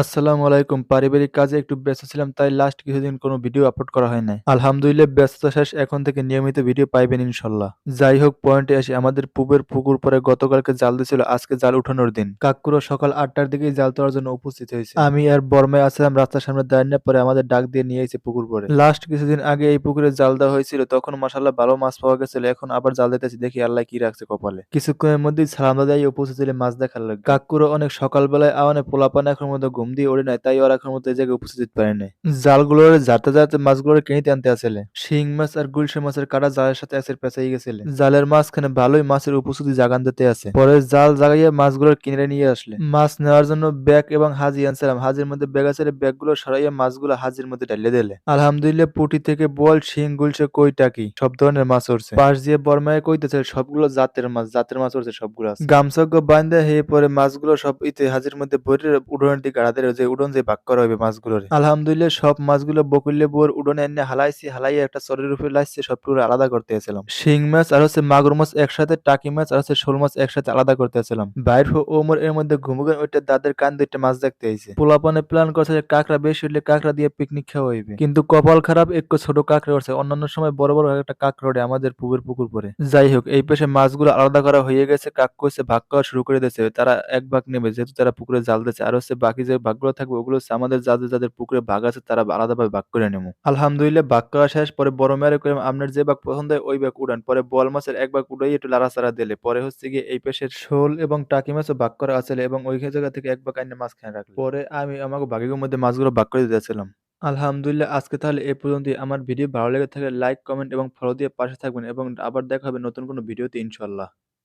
আসসালামু আলাইকুম। পারিবারিক কাজে একটু ব্যস্ত ছিলাম, তাই লাস্ট কিছুদিন কোনো ভিডিও আপলোড করা হয় নাই। আলহামদুলিল্লাহ, ব্যস্ততা শেষ এখন থেকে নিয়মিত ভিডিও পাইবেন ইনশাল্লাহ। যাই হোক পয়েন্টে আসি আমাদের পুবের পুকুর পরে গতকালকে জাল দিছিল, আজকে জাল উঠানোর দিন। কাকুরও সকাল আটটার দিকে জাল তোলার জন্য উপস্থিত হয়েছে। আমি আর বর্মায় আসলাম রাস্তার সামনে দাঁড়িয়ে পরে আমাদের ডাক দিয়ে নিয়ে এসে পুকুর পরে। লাস্ট কিছুদিন আগে এই পুকুরে জাল দেওয়া হয়েছিল, তখন মাসাল্লাহ ভালো মাছ পাওয়া গেছিল এখন আবার জাল দিতেছি, দেখি আল্লাহ কি রাখছে কপালে। কিছুক্ষণের মধ্যেই সালাম উপস্থিত ছিল মাছ দেখার লাগে। কাকুরও অনেক সকালবেলায় আওয়ানে পোলাপান এখন মধ্যে ঘুম দিয়ে ওড়ে নাই, তাই ওরা এখন মতো এই জায়গায় উপস্থিত পারে নাই। জালগুলোর যাতে যাতে মাছগুলোর কিনে আনতে আসলে। শিং মাছ আর গুলশে মাছের কাটা জালের সাথে এসে পেঁচাই গেছিল। জালের মাঝখানে ভালোই মাছের উপস্থিতি জাগান দিতে আছে। পরে জাল জাগাইয়া মাছগুলোর কিনে নিয়ে আসলে। মাছ নেওয়ার জন্য ব্যাগ এবং হাজি আনছিলাম। হাজির মধ্যে ব্যাগ আছে ব্যাগগুলো সরাইয়া মাছগুলো হাজির মধ্যে ঢালিয়ে দিলে। আলহামদুলিল্লাহ পুটি থেকে বল শিং, গুলশে কই টাকি সব ধরনের মাছ উঠছে পাশ দিয়ে বর্মায় কইতেছে, সবগুলো জাতের মাছ জাতের মাছ উঠছে সবগুলো গামছাগ্য বান্ধে হয়ে পরে মাছগুলো সব ইতে হাজির মধ্যে ভরে উড়নের দিকে দিলে যে উড়ন যে ভাগ করা হবে মাছগুলোর। আলহামদুলিল্লাহ, সব মাছগুলো বকুল্লে বোর উড়নে এনে হালাইছি হালাই একটা চরের উপরে লাইছে, সবগুলো আলাদা করতে এসেছিলাম শিং মাছ আর হচ্ছে মাগুর মাছ একসাথে, টাকি মাছ আর হচ্ছে শোল মাছ একসাথে আলাদা করতে এসেছিলাম বাইর ওমর এর মধ্যে ঘুমুগেন, ওইটা দাদের কান দুইটা মাছ দেখতে আইছে। পোলাপানে প্ল্যান করছে যে কাঁকড়া বেশি হইলে কাঁকড়া দিয়ে পিকনিক খাওয়া হইবে। কিন্তু কপাল খারাপ একটু ছোট কাঁকড়া উঠছে অন্যান্য সময় বড় বড় একটা কাঁকড়া আমাদের পুকুর পুকুর পরে। যাই হোক, এই পেশে মাছগুলো আলাদা করা হয়ে গেছে, কাক কইছে, ভাগ করা শুরু করে দিয়েছে। তারা এক ভাগ নেবে, যেহেতু তারা পুকুরে জাল দিচ্ছে আর হচ্ছে বাকি যে ভাগগুলো থাকবে ওগুলো হচ্ছে আমাদের যাদের যাদের পুকুরে ভাগ আছে তারা আলাদাভাবে ভাগ করে নেব আলহামদুলিল্লাহ ভাগ করা শেষ পরে বড় মেয়ারে করে আপনার যে ভাগ পছন্দ হয় ওই ভাগ উড়ান। পরে বল মাছের এক ভাগ উড়াই একটু লাড়াচাড়া দিলে। পরে হচ্ছে গিয়ে এই পেশের শোল এবং টাকি মাছও ভাগ করা আছে এবং ওই জায়গা থেকে এক ভাগ আইনে মাছ খেয়ে রাখল। পরে আমি আমাকে ভাগের মধ্যে মাছগুলো ভাগ করে দিতেছিলাম আলহামদুলিল্লাহ আজকে তাহলে এই পর্যন্তই আমার ভিডিও ভালো লেগে থাকলে লাইক কমেন্ট এবং ফলো দিয়ে পাশে থাকবেন এবং আবার দেখা হবে নতুন কোনো ভিডিওতে ইনশাল্লাহ